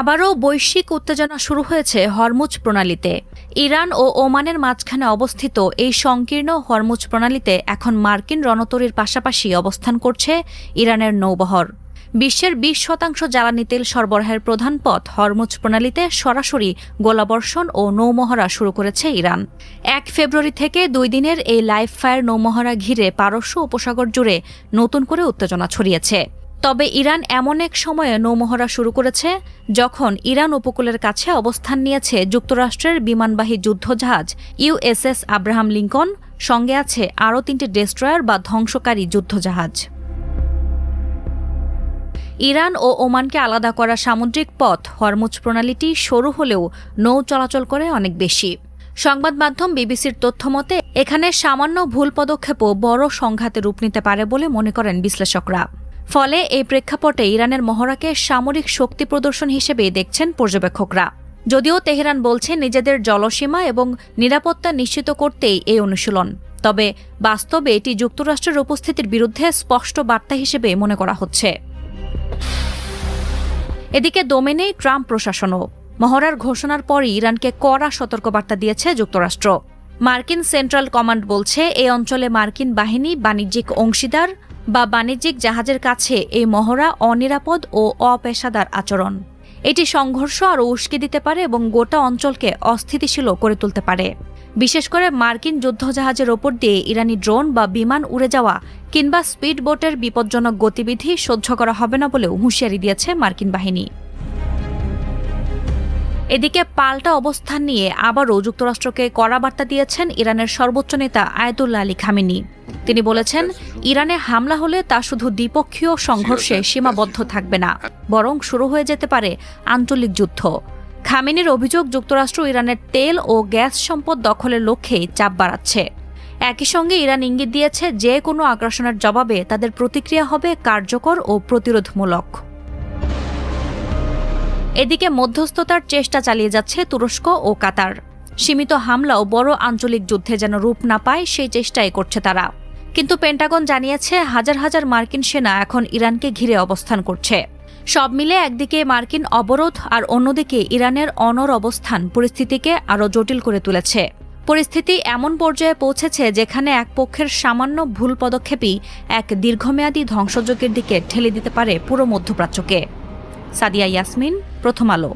আবারও বৈশ্বিক উত্তেজনা শুরু হয়েছে হরমুজ প্রণালীতে। ইরান ও ওমানের মাঝখানে অবস্থিত এই সংকীর্ণ হরমুজ প্রণালীতে এখন মার্কিন রণতরীর পাশাপাশি অবস্থান করছে ইরানের নৌবহর। বিশ্বের বিশ শতাংশ জ্বালানি তেল সরবরাহের প্রধান পথ হরমুজ প্রণালীতে সরাসরি গোলাবর্ষণ ও নৌমহড়া শুরু করেছে ইরান। এক ফেব্রুয়ারি থেকে দুই দিনের এই লাইফ ফায়ার নৌমহড়া ঘিরে পারস্য উপসাগর জুড়ে নতুন করে উত্তেজনা ছড়িয়েছে। তবে ইরান এমন এক সময়ে নৌমহড়া শুরু করেছে, যখন ইরান উপকূলের কাছে অবস্থান নিয়েছে যুক্তরাষ্ট্রের বিমানবাহী যুদ্ধজাহাজ ইউএসএস আব্রাহাম লিঙ্কন, সঙ্গে আছে আরও তিনটি ডেস্ট্রয়ার বা ধ্বংসকারী যুদ্ধজাহাজ। ইরান ও ওমানকে আলাদা করা সামুদ্রিক পথ হরমুজ প্রণালীটি সরু হলেও নৌ চলাচল করে অনেক বেশি। সংবাদ মাধ্যম বিবিসির তথ্যমতে এখানে সামান্য ভুল পদক্ষেপও বড় সংঘাতে রূপ নিতে পারে বলে মনে করেন বিশ্লেষকরা। ফলে এই প্রেক্ষাপটে ইরানের মহড়াকে সামরিক শক্তি প্রদর্শন হিসেবে দেখছেন পর্যবেক্ষকরা। যদিও তেহরান বলছে নিজেদের জলসীমা এবং নিরাপত্তা নিশ্চিত করতেই এই অনুশীলন। তবে বাস্তবে এটি যুক্তরাষ্ট্রের উপস্থিতির বিরুদ্ধে স্পষ্ট বার্তা হিসেবে মনে করা হচ্ছে। এদিকে দোমেনেই ট্রাম্প প্রশাসনও। মহড়ার ঘোষণার পরই ইরানকে কড়া সতর্কবার্তা দিয়েছে যুক্তরাষ্ট্র। মার্কিন সেন্ট্রাল কমান্ড বলছে এই অঞ্চলে মার্কিন বাহিনী বাণিজ্যিক অংশীদার বা বাণিজ্যিক জাহাজের কাছে এই মহড়া অনিরাপদ ও অপেশাদার আচরণ। এটি সংঘর্ষ আরও উস্কে দিতে পারে এবং গোটা অঞ্চলকে অস্থিতিশীল করে তুলতে পারে। বিশেষ করে মার্কিন যুদ্ধজাহাজের ওপর দিয়ে ইরানি ড্রোন বা বিমান উড়ে যাওয়া কিংবা স্পিড বোটের বিপজ্জনক গতিবিধি সহ্য করা হবে না বলেও হুঁশিয়ারি দিয়েছে মার্কিন বাহিনী। এদিকে পাল্টা অবস্থান নিয়ে আবারও যুক্তরাষ্ট্রকে কড়া বার্তা দিয়েছেন ইরানের সর্বোচ্চ নেতা আয়তুল্লাহ আলী খামিনি। তিনি বলেছেন, ইরানে হামলা হলে তা শুধু দ্বিপক্ষীয় সংঘর্ষে সীমাবদ্ধ থাকবে না, বরং শুরু হয়ে যেতে পারে আঞ্চলিক যুদ্ধ। খামেনির অভিযোগ, যুক্তরাষ্ট্র ইরানের তেল ও গ্যাস সম্পদ দখলের লক্ষ্যেই চাপ বাড়াচ্ছে। একই সঙ্গে ইরান ইঙ্গিত দিয়েছে, যে কোনো আগ্রাসনের জবাবে তাদের প্রতিক্রিয়া হবে কার্যকর ও প্রতিরোধমূলক। এদিকে মধ্যস্থতার চেষ্টা চালিয়ে যাচ্ছে তুরস্ক ও কাতার। সীমিত হামলাও বড় আঞ্চলিক যুদ্ধে যেন রূপ না পায়, সেই চেষ্টাই করছে তারা। কিন্তু পেন্টাগন জানিয়েছে, হাজার হাজার মার্কিন সেনা এখন ইরানকে ঘিরে অবস্থান করছে। সব মিলে একদিকে মার্কিন অবরোধ আর অন্যদিকে ইরানের অনর অবস্থান পরিস্থিতিকে আরও জটিল করে তুলেছে। পরিস্থিতি এমন পর্যায়ে পৌঁছেছে যেখানে এক পক্ষের সামান্য ভুল পদক্ষেপই এক দীর্ঘমেয়াদী ধ্বংসযজ্ঞের দিকে ঠেলে দিতে পারে পুরো মধ্যপ্রাচ্যকে। সাদিয়া ইয়াসমিন প্রথম আলো।